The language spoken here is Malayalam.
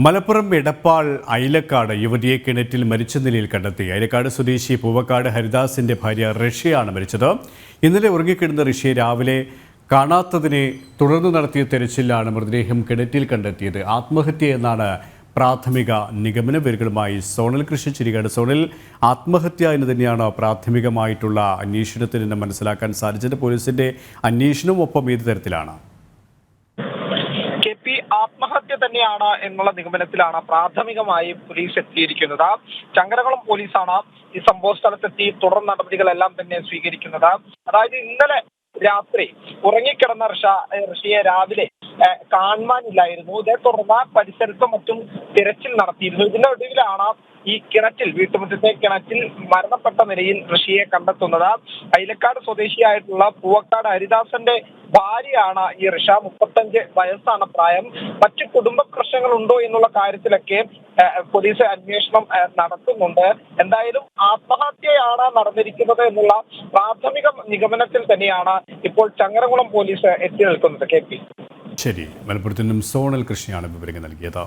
മലപ്പുറം എടപ്പാൾ അയിലക്കാട് യുവതിയെ കിണറ്റിൽ മരിച്ച നിലയിൽ കണ്ടെത്തി. അയിലക്കാട് സ്വദേശി പൂവക്കാട് ഹരിദാസിന്റെ ഭാര്യ റഷ്യയാണ് മരിച്ചത്. ഇന്നലെ ഉറങ്ങിക്കിടന്ന ഋഷിയെ രാവിലെ കാണാത്തതിനെ തുടർന്ന് നടത്തിയ തെരച്ചിലാണ് മൃതദേഹം കിണറ്റിൽ കണ്ടെത്തിയത്. ആത്മഹത്യ എന്നാണ് പ്രാഥമിക നിഗമന പേരുകളുമായി സോണൽ കൃഷി ചിരികാട് സോണൽ ആത്മഹത്യ എന്ന് തന്നെയാണ് പ്രാഥമികമായിട്ടുള്ള അന്വേഷണത്തിൽ നിന്ന് മനസ്സിലാക്കാൻ സാധിച്ചത്. പോലീസിന്റെ അന്വേഷണവും ഒപ്പം ഏത് തരത്തിലാണ്? ആത്മഹത്യ തന്നെയാണ് എന്നുള്ള നിഗമനത്തിലാണ് പ്രാഥമികമായി പോലീസ് എത്തിയിരിക്കുന്നത്. ചങ്കരകുളം പോലീസാണ് ഈ സംഭവ സ്ഥലത്തെത്തി തുടർ നടപടികളെല്ലാം തന്നെ സ്വീകരിക്കുന്നത്. അതായത് ഇന്നലെ രാത്രി ഉറങ്ങിക്കിടന്ന ഋഷ ഋഷിയെ രാവിലെ കാണുവാനില്ലായിരുന്നു. ഇതേ തുടർന്ന് പരിസരത്തും മറ്റും തിരച്ചിൽ നടത്തിയിരുന്നു. ഇതിന്റെ ഒടുവിലാണ് ഈ കിണറ്റിൽ വീട്ടുമുറ്റത്തെ കിണറ്റിൽ മരണപ്പെട്ട നിലയിൽ ഋഷിയെ കണ്ടെത്തുന്നത്. അയിലക്കാട് സ്വദേശിയായിട്ടുള്ള പൂവക്കാട് ഹരിദാസന്റെ ഭാര്യയാണ് ഈ ഋഷ മുപ്പത്തഞ്ച് വയസ്സാണ് പ്രായം. മറ്റു കുടുംബ പ്രശ്നങ്ങൾ ഉണ്ടോ എന്നുള്ള കാര്യത്തിലൊക്കെ പോലീസ് അന്വേഷണം നടത്തുന്നുണ്ട്. എന്തായാലും ആത്മഹത്യയാണ് നടന്നിരിക്കുന്നത് എന്നുള്ള പ്രാഥമിക നിഗമനത്തിൽ തന്നെയാണ് ഇപ്പോൾ ചങ്ങരകുളം പോലീസ് എത്തി നിൽക്കുന്നത്. K P. ശരി. മലപ്പുറത്തു നിന്നും സോണൽ കൃഷിയാണ് വിവരങ്ങൾ നൽകിയത്.